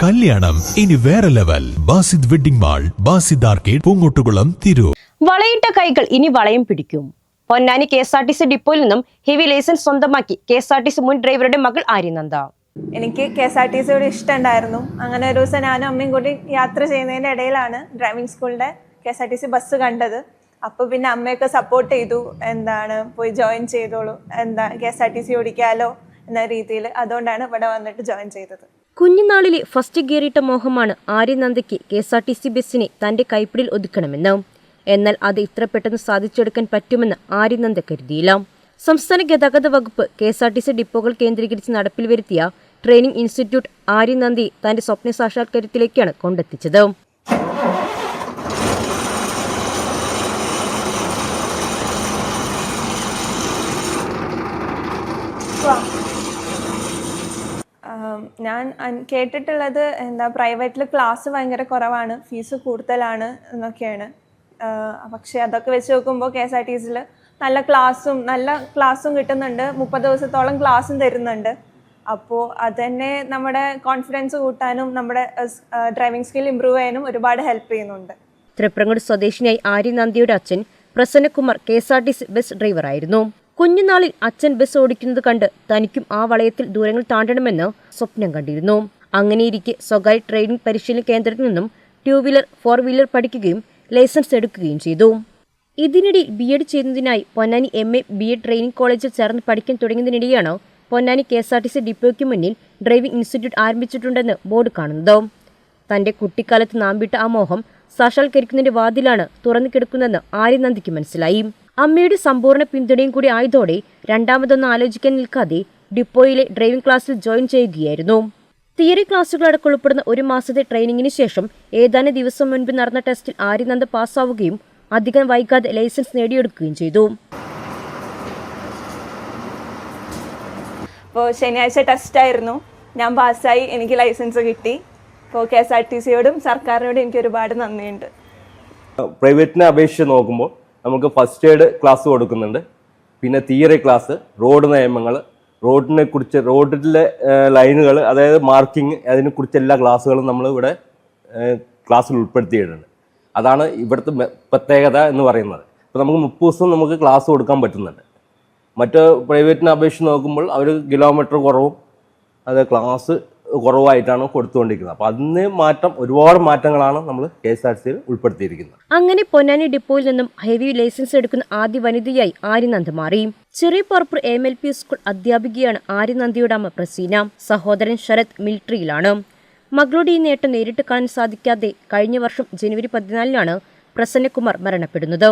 കല്യാണം. ഇനി വേറെ level Basid wedding mall Basid arcade Poongottukulam Tirur. വളയിട്ട കൈകൾ ഇനി വളയം പിടിക്കും. Ponnani K S R T C ഡിപ്പോയിൽ നിന്നും ഹെവി ലൈസൻസ് സ്വന്തമാക്കി K S R T C മുൻ ഡ്രൈവറുടെ മകൾ ആര്യനന്ദ. എനിക്ക് കെ എസ് ആർ ടി സിയോട് ഇഷ്ടമുണ്ടായിരുന്നു അങ്ങനെ ഒരു ദിവസം ഞാനും അമ്മയും കൂടി യാത്ര ചെയ്യുന്നതിന്റെ ഇടയിലാണ് ഡ്രൈവിംഗ് സ്കൂളിന്റെ K S R T C bus കണ്ടത്. അപ്പോൾ പിന്നെ അമ്മയൊക്കെ സപ്പോർട്ട് ചെയ്തു. എന്താണ് പോയി ജോയിൻ ചെയ്തോളൂ. എന്താ K S R T C ഓടിക്കാലോ എന്ന രീതിയിൽ അതുകൊണ്ടാണ് ഇവിടെ വന്നിട്ട് ജോയിൻ ചെയ്തത്. കുഞ്ഞുനാളിലെ ഫസ്റ്റ് ഗിയറിട്ട മോഹമാണ് ആര്യനന്ദയ്ക്ക് K S R T C ബസ്സിനെ തന്റെ കൈപ്പിടിൽ ഒതുക്കണമെന്ന്. എന്നാൽ അത് ഇത്ര പെട്ടെന്ന് സാധിച്ചെടുക്കാൻ പറ്റുമെന്ന് ആര്യനന്ദ കരുതിയില്ല. സംസ്ഥാന ഗതാഗത വകുപ്പ് K S R T C ഡിപ്പോകൾ കേന്ദ്രീകരിച്ച് നടപ്പിൽ വരുത്തിയ ട്രെയിനിംഗ് ഇൻസ്റ്റിറ്റ്യൂട്ട് ആര്യനന്ദി തന്റെ സ്വപ്ന സാക്ഷാത്കാരത്തിലേക്കാണ് കൊണ്ടെത്തിച്ചത് ആം, ഞാൻ കേട്ടിട്ടുള്ളത് എന്താ പ്രൈവറ്റിൽ ക്ലാസ് ഭയങ്കര കുറവാണ് ഫീസ് കൂടുതലാണ് എന്നൊക്കെയാണ്. പക്ഷേ അതൊക്കെ വെച്ച് നോക്കുമ്പോൾ കെ എസ് ആർ ടി സിയിൽ നല്ല ക്ലാസ്സും നല്ല ക്ലാസ്സും കിട്ടുന്നുണ്ട് മുപ്പത് ദിവസത്തോളം ക്ലാസ്സും തരുന്നുണ്ട്. അപ്പോൾ അതന്നെ നമ്മുടെ കോൺഫിഡൻസ് കൂട്ടാനും നമ്മുടെ ഡ്രൈവിംഗ് സ്കിൽ ഇമ്പ്രൂവ് ചെയ്യാനും ഒരുപാട് ഹെൽപ്പ് ചെയ്യുന്നുണ്ട്. തൃപ്രങ്ങോട് സ്വദേശിനിയായി ആര്യനന്ദിയുടെ അച്ഛൻ Prasannakumar K S R T C bus ഡ്രൈവറായിരുന്നു കുഞ്ഞുനാളിൽ അച്ഛൻ ബസ് ഓടിക്കുന്നത് കണ്ട് തനിക്കും ആ വളയത്തിൽ ദൂരങ്ങൾ താണ്ടണമെന്ന് സ്വപ്നം കണ്ടിരുന്നു. അങ്ങനെയിരിക്കെ സ്വകാര്യ ട്രെയിനിംഗ് പരിശീലന കേന്ദ്രത്തിൽ നിന്നും ടൂ വീലർ ഫോർ വീലർ പഠിക്കുകയും ലൈസൻസ് എടുക്കുകയും ചെയ്തു. ഇതിനിടെ ബി എഡ് ചെയ്യുന്നതിനായി Ponnani M A B Ed training കോളേജിൽ ചേർന്ന് പഠിക്കാൻ തുടങ്ങിയതിനിടെയാണ് Ponnani K S R T C ഡിപ്പോയ്ക്ക് മുന്നിൽ ഡ്രൈവിംഗ് ഇൻസ്റ്റിറ്റ്യൂട്ട് ആരംഭിച്ചിട്ടുണ്ടെന്ന് ബോർഡ് കാണുന്നത്. തന്റെ കുട്ടിക്കാലത്ത് നാമ്പിട്ട ആ മോഹം സാക്ഷാത്കരിക്കുന്നതിന്റെ വാതിലാണ് തുറന്നു കിടക്കുന്നതെന്ന് ആര്യനന്ദിക്ക് മനസ്സിലായി. അമ്മയുടെ സമ്പൂർണ പിന്തുണയും കൂടി ആയതോടെ രണ്ടാമതൊന്നും ആലോചിക്കാൻ നിൽക്കാതെ ഡിപ്പോയിലെ ഡ്രൈവിംഗ് ക്ലാസ്സിൽ ജോയിൻ ചെയ്യുകയായിരുന്നു. തിയറി ക്ലാസ്സുകളടക്കം ഉൾപ്പെടുന്ന ഒരു മാസത്തെ ട്രെയിനിങ്ങിന് ശേഷം ഏതാനും ദിവസം മുൻപ് നടന്ന ടെസ്റ്റിൽ ആര്യനന്ദ പാസ്സാവുകയും അധികം വൈകാതെ ലൈസൻസ് നേടിയെടുക്കുകയും ചെയ്തു. അപ്പോൾ ശനിയാഴ്ച ടെസ്റ്റായിരുന്നു. ഞാൻ പാസ്സായി എനിക്ക് ലൈസൻസ് കിട്ടി. ഇപ്പോൾ കെ എസ് ആർ ടി സിയോടും സർക്കാരിനോടും എനിക്ക് ഒരുപാട് നന്ദിയുണ്ട്. പ്രൈവറ്റിനെ അപേക്ഷിച്ച് നോക്കുമ്പോൾ നമുക്ക് ഫസ്റ്റ് എയ്ഡ് ക്ലാസ് കൊടുക്കുന്നുണ്ട്. പിന്നെ തിയറി ക്ലാസ് റോഡ് നിയമങ്ങൾ റോഡിനെ കുറിച്ച് റോഡിലെ ലൈനുകൾ അതായത് മാർക്കിംഗ് അതിനെക്കുറിച്ച് എല്ലാ ക്ലാസ്സുകളും നമ്മൾ ഇവിടെ ക്ലാസ്സിൽ ഉൾപ്പെടുത്തിയിട്ടുണ്ട്. അതാണ് ഇവിടുത്തെ പ്രത്യേകത എന്ന് പറയുന്നത്. ഇപ്പോൾ നമുക്ക് മുപ്പത് ദിവസം നമുക്ക് ക്ലാസ് കൊടുക്കാൻ പറ്റുന്നുണ്ട്. മറ്റ് പ്രൈവറ്റിനെ അപേക്ഷിച്ച് നോക്കുമ്പോൾ അവർ കിലോമീറ്റർ കുറവും. അത് ക്ലാസ് കുറവായിട്ടാണ് കൊടുത്തുകൊണ്ടിരിക്കുന്നത്. അപ്പോൾ അതിന് മാറ്റം ഒരുപാട് മാറ്റങ്ങളാണ് നമ്മൾ കെ എസ് ആർ സിയിൽ ഉൾപ്പെടുത്തിയിരിക്കുന്നത്. അങ്ങനെ പൊന്നാനി ഡിപ്പോയിൽ നിന്നും ഹെവി ലൈസൻസ് എടുക്കുന്ന ആദ്യ വനിതയായി ആര്യനന്ദ് മാറി. ചെറിയ Parappur M L P school അധ്യാപികയാണ് ആര്യനന്ദിയുടെ അമ്മ പ്രസീന. സഹോദരൻ ശരത് മിലിറ്ററിയിലാണ്. മകളുടെ ഈ നേട്ടം നേരിട്ട് കാണാൻ സാധിക്കാതെ കഴിഞ്ഞ വർഷം ജനുവരി പതിനാലിനാണ് പ്രസന്നകുമാർ മരണപ്പെടുന്നത്.